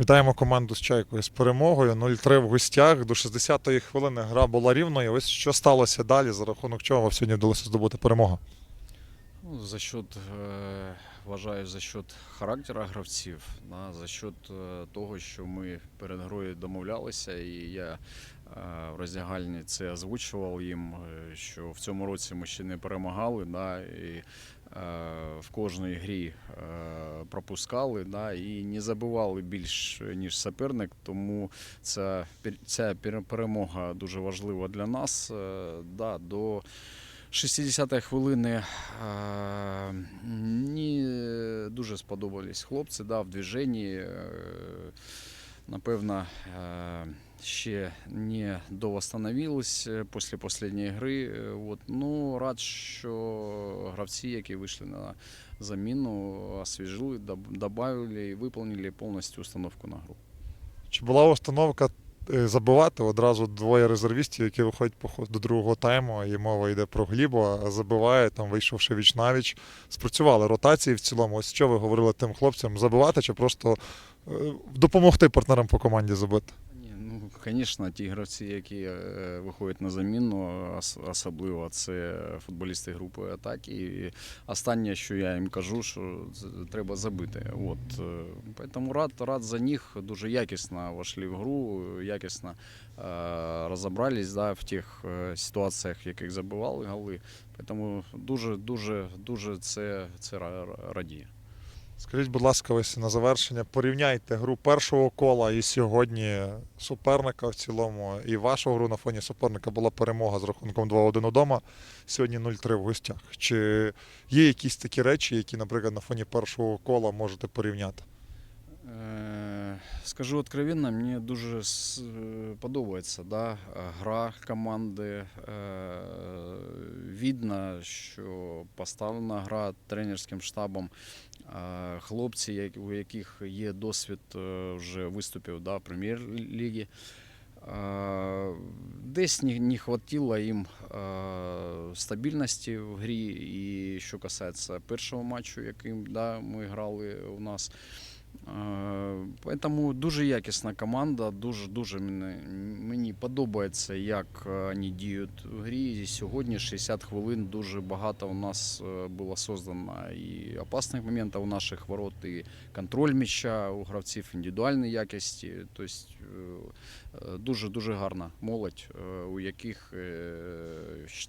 Вітаємо команду з Чайкою з перемогою. 0-3 в гостях. До 60-ї хвилини гра була рівною. Ось що сталося далі, за рахунок чого вам сьогодні вдалося здобути перемогу. Ну, за счет, е, вважаю, за счет характера гравців, за счет е, того, що ми перед грою домовлялися, і я в роздягальні це озвучував їм, е, що в цьому році ми ще не перемагали, да, і е, в кожній грі е, пропускали да, і не забивали більш ніж суперник, тому ця, ця перемога дуже важлива для нас. Е, Да, до 60-ї хвилини е, мені дуже сподобались хлопці да, в движенні. Е, Напевно, е, ще не довостановились після останньої гри. Е, От. Ну, рад, що гравці, які вийшли на заміну, освіжили, додали і виповнили повністю установку на гру. Чи була установка е, забивати одразу двоє резервістів, які виходять до другого тайму, і мова йде про глібо, забиває, там вийшовши віч навіч. Спрацювали ротації в цілому. Ось що ви говорили тим хлопцям, забивати чи просто е, допомогти партнерам по команді забити? Звісно, ті гравці, які е, виходять на заміну, ос- особливо це футболісти групи атаки. І останнє, що я їм кажу, що треба забити. От, е, тому рад, рад за них дуже якісно вошли в гру, якісно е, розібрались да, в тих е, ситуаціях, в яких забивали голи. Тому дуже, дуже, дуже це, це ра- ра- радіє. Скажіть, будь ласка, ось на завершення порівняйте гру першого кола і сьогодні суперника в цілому, і вашу гру на фоні суперника була перемога з рахунком 2-1 удома, сьогодні 0-3 в гостях. Чи є якісь такі речі, які, наприклад, на фоні першого кола можете порівняти? Е, Скажу откровенно, мені дуже е, подобається да, е, гра команди. Видно, що поставлена гра тренерським штабом. Хлопці, у яких є досвід е, вже виступів да, прем'єр-лігі. Е, Десь не, не хватило їм стабільності в грі. І що касається першого матчу, яким да, ми грали у нас. Тому дуже якісна команда, дуже дуже мені подобається, як е, вони діють в грі. І сьогодні 60 хвилин дуже багато у нас е, було создано і опасних моментів у наших ворот, і контроль м'яча у гравців індивідуальної якості. Тобто дуже дуже гарна молодь, е, у яких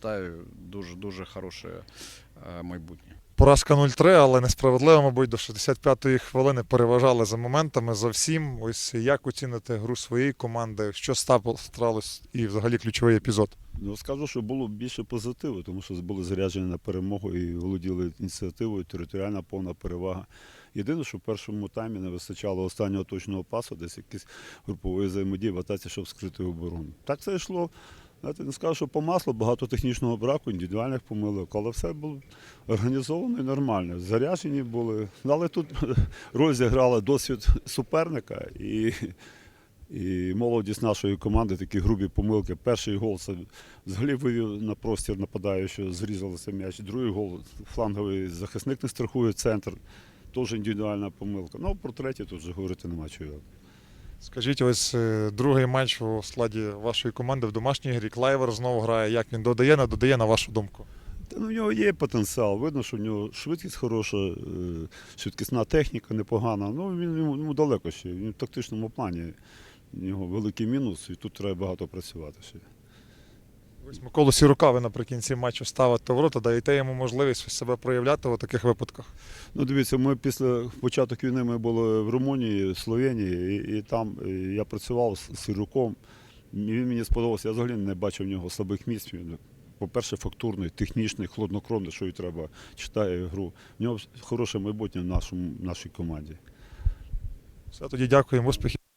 вважаю дуже дуже хороше е, майбутнє. Поразка 0-3, але несправедливо, мабуть, до 65-ї хвилини переважали за моментами, за всім. Ось як оцінити гру своєї команди, що сталося і взагалі ключовий епізод. Ну, скажу, що було більше позитиву, тому що були заряджені на перемогу і володіли ініціативою, територіальна повна перевага. Єдине, що в першому таймі не вистачало останнього точного пасу, десь якісь групової взаємодії в атаці, щоб скрити оборону. Так це йшло. Знаєте, не скажу, що по маслу, багато технічного браку, індивідуальних помилок, але все було організовано і нормально. Заряджені були. Але тут роль зіграла досвід суперника і і молодість нашої команди такі грубі помилки. Перший гол це взагалі вивів на простір нападаючого, зрізалося м'яч. Другий гол фланговий захисник не страхує центр. Теж індивідуальна помилка. Ну, про третій тут вже говорити нема чого. Скажіть, ось е, другий матч у складі вашої команди в домашній грі. Клайвер знову грає. Як він додає, не додає, на вашу думку? Та ну, в нього є потенціал. Видно, що в нього швидкість хороша, е, швидкісна техніка непогана. Ну, він йому, далеко ще. Він в тактичному плані. У нього великий мінус, і тут треба багато працювати ще. Ось Миколу Сірука ви наприкінці матчу ставите в ворота, даєте йому можливість себе проявляти у таких випадках. Ну, дивіться, ми після початку війни ми були в Румунії, Словенії, і, і там е, я працював з Сируком. І Він мені сподобався. Я взагалі не бачив в нього слабих місць. По-перше, фактурний, технічний, хладнокровний, що й треба, читає гру. В нього хороше майбутнє в нашому, нашій команді. Все, тоді дякуємо, успіхів.